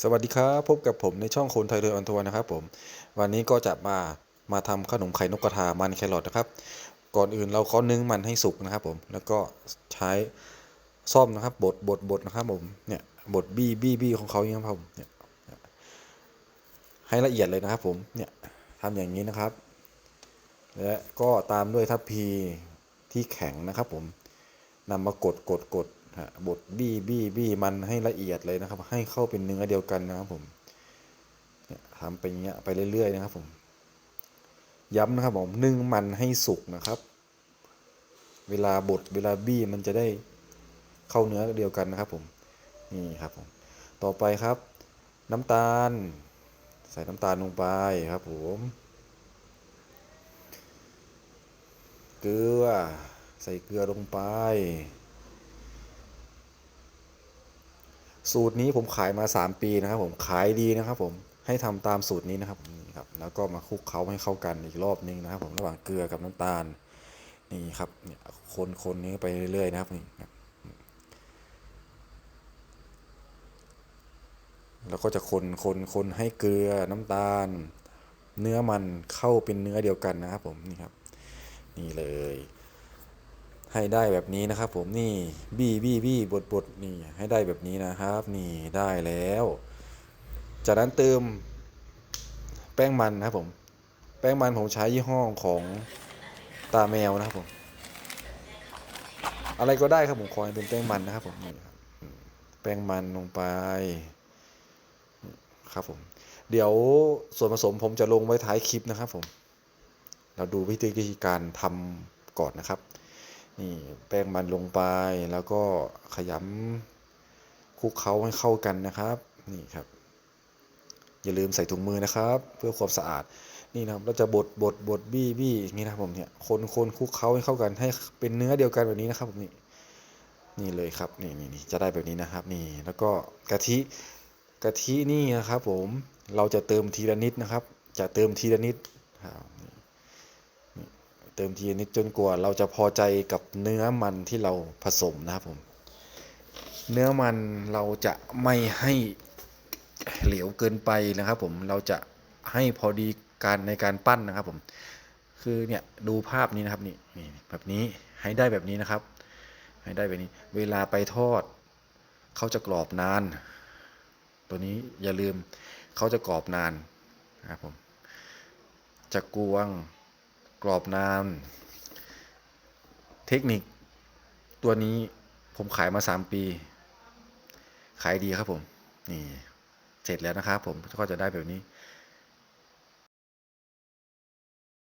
สวัสดีครับพบกับผมในช่องคนไทยเรือออนทัวร์นะครับผมวันนี้ก็จะมามาทำขนมไข่นกกระทามันแครอทนะครับ ก่อนอื่นเราก็นึ่งมันให้สุกนะครับผมแล้วก็ใช้ซ่อมนะครับบดบดบดนะครับผมเนี่ยบดบี้บี้บี้ของเขาอย่างนี้ครับผมเนี่ยให้ละเอียดเลยนะครับผมเนี่ยทำอย่างนี้นะครับ และก็ตามด้วยทัพพีที่แข็งนะครับผมนำมากดกดกด บดบี้บี้บี้มันให้ละเอียดเลยนะครับ ให้เข้าเป็นเนื้อเดียวกันนะครับผมทำไปเงี้ยไปเรื่อยๆนะครับผมย้ำนะครับผมนึ่งมันให้สุกนะครับ เวลาบดเวลาบี้มันจะได้เข้าเนื้อเดียวกันนะครับผมนี่ครับผมต่อไปครับ น้ำตาล ใส่น้ำตาลลงไปครับผมเกลือใส่เกลือลงไป สูตรนี้ผมขายมา 3 ปีนะครับผมขายดีนะครับผมให้ทำตามสูตรนี้นะครับนี่ครับ แล้วก็มาคลุกเคล้าให้เข้ากันอีกรอบนึงนะครับ ผมระหว่างเกลือกับน้ำตาลนี่ครับเนี่ยคนคนนี้ไปเรื่อยๆนะครับนี่ครับแล้วก็จะคนคนคนให้เกลือน้ำตาล เนื้อมันเข้าเป็นเนื้อเดียวกันนะครับผมนี่ครับ นี่เลย ให้ได้แบบนี้นะครับ ผมนี่บี้บี้บี้บดบดนี่ให้ได้แบบนี้นะครับ นี่ได้แล้ว จากนั้นเติมแป้งมันนะครับผมแป้งมันผมใช้ยี่ห้อของตาแมวนะครับผมอะไรก็ได้ครับผมขอให้เป็นแป้งมันนะครับผมนี่ครับอืมแป้งมันลงไปครับผมเดี๋ยวส่วนผสมผมจะลงไว้ท้ายคลิปนะครับผม เราดูวิธีการทำก่อนนะครับ นี่แป้งมันลงไปแล้วก็ขยำคลุกเคล้าให้เข้ากันนะครับนี่ครับ อย่าลืมใส่ถุงมือนะครับ เพื่อความสะอาดนี่นะครับเราจะบดบดบดบี้บี้อย่างนี้นะผมเนี่ยคนคนคลุกเคล้าให้เข้ากันให้เป็นเนื้อเดียวกันแบบนี้นะครับผมนี่นี่เลยครับนี่นี่นี่จะได้แบบนี้นะครับนี่แล้วก็กะทิกะทินี่นะครับ ผมเราจะเติมทีละนิดนะครับ จะเติมทีละนิดครับ เติมทีนิดจนกว่าเราจะพอใจกับเนื้อมันที่เราผสมนะครับผม เนื้อมันเราจะไม่ให้เหลวเกินไปนะครับผมเราจะให้พอดีการในการปั้นนะครับผม คือเนี่ยดูภาพนี้นะครับนี่นี่แบบนี้ให้ได้แบบนี้นะครับ ให้ได้แบบนี้ เวลาไปทอดเขาจะกรอบนาน ตัวนี้อย่าลืมเขาจะกรอบนานนะครับผมจะกวง กรอบนาน เทคนิคตัวนี้ผมขายมา 3 ปี ขายดีครับผม นี่ เสร็จแล้วนะครับผมก็จะได้แบบนี้